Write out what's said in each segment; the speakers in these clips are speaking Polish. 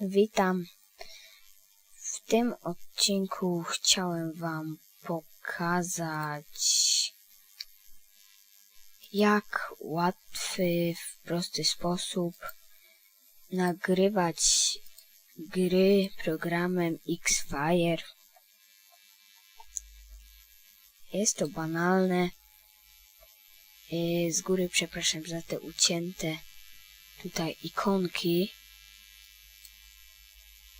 Witam. W tym odcinku chciałem Wam pokazać, jak łatwy, w prosty sposób nagrywać gry programem Xfire. Jest to banalne. Yy, Z góry przepraszam za te ucięte tutaj ikonki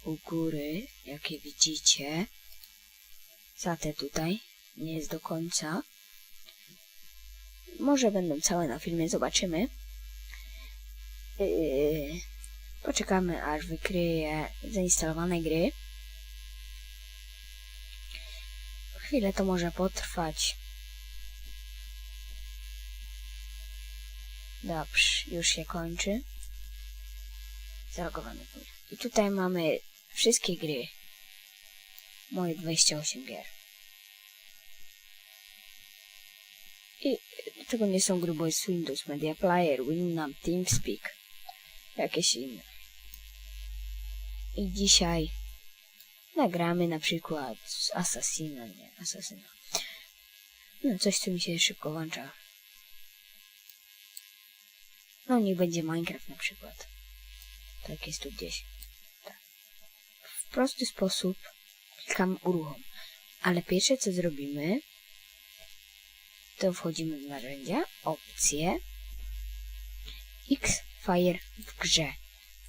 u góry, jakie widzicie. Za te tutaj nie jest do końca. Może będą całe na filmie, zobaczymy. Yy, poczekamy aż wykryje zainstalowane gry. Chwilę to może potrwać. Dobrze, już się kończy. Zalogowany. I tutaj mamy wszystkie gry. Moje 28 gier. I tego nie są gry, bo jest Windows Media Player, Winamp, TeamSpeak, jakieś inne. I dzisiaj nagramy na przykład Assassina, nie, Assassina. No, coś, co mi się szybko włącza. No, niech będzie Minecraft na przykład. Tak jest tu gdzieś. Tak. W prosty sposób klikamy uruchom. Ale pierwsze co zrobimy, to wchodzimy w narzędzia, opcje, Xfire w grze.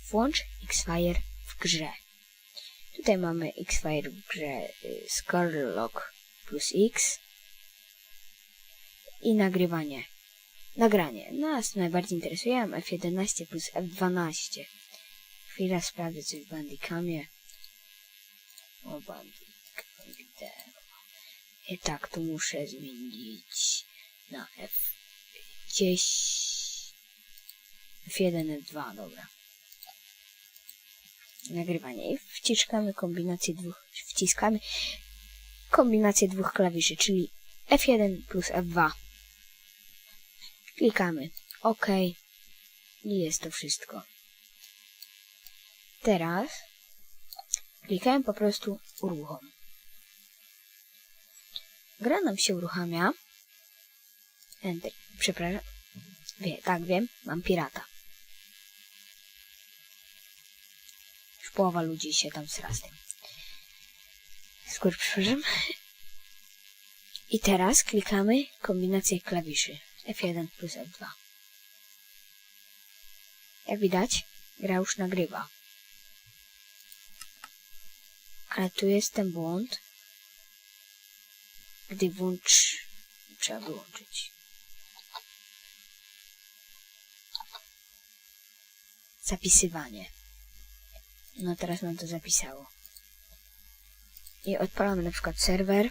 Włącz Xfire grze. Tutaj mamy Xfire w grze y, plus X i nagrywanie. Nagranie. Nas najbardziej interesuje F11 plus F12. Chwila sprawdzę coś w Bandicamie. O Bandicam. I tak, tu muszę zmienić na F10. F1, F2, dobra. Nagrywanie. I wciskamy kombinację dwóch, wciskamy kombinację dwóch klawiszy, czyli F1 plus F2. Klikamy OK. I jest to wszystko. Teraz klikałem po prostu uruchom. Gra nam się uruchamia. Enter. Przepraszam. Wie, tak wiem, mam pirata. Połowa ludzi się tam sra z tym. I teraz klikamy kombinację klawiszy F1 plus F2. Jak widać, gra już nagrywa. Ale tu jest ten błąd. Gdy włącz... Trzeba wyłączyć. Zapisywanie. No teraz nam to zapisało. I odpalamy na przykład serwer.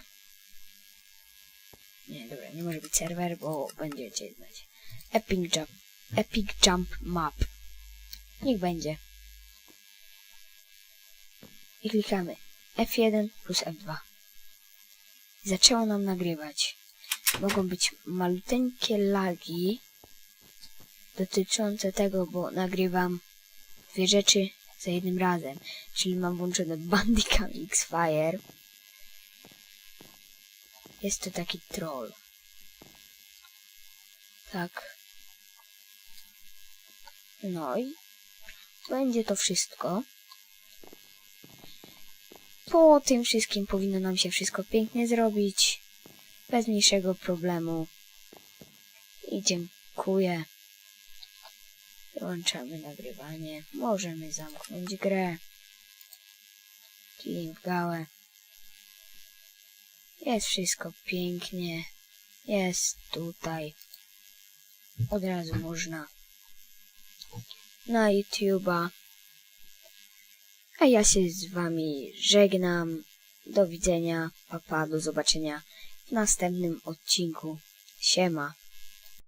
Nie, dobra, nie może być serwer, bo będziecie znać. Epic Jump, Epic Jump Map. Niech będzie. I klikamy F1 plus F2. Zaczęło nam nagrywać. Mogą być maluteńkie lagi dotyczące tego, bo nagrywam dwie rzeczy za jednym razem. Czyli mam włączone Bandicam X-Fire. Jest to taki troll. Tak. No i będzie to wszystko. Po tym wszystkim powinno nam się wszystko pięknie zrobić. Bez mniejszego problemu. I dziękuję. Wyłączamy nagrywanie. Możemy zamknąć grę. W gałę. Jest wszystko pięknie. Jest tutaj. Od razu można na YouTube'a. A ja się z wami żegnam. Do widzenia. Papa, do zobaczenia w następnym odcinku. Siema.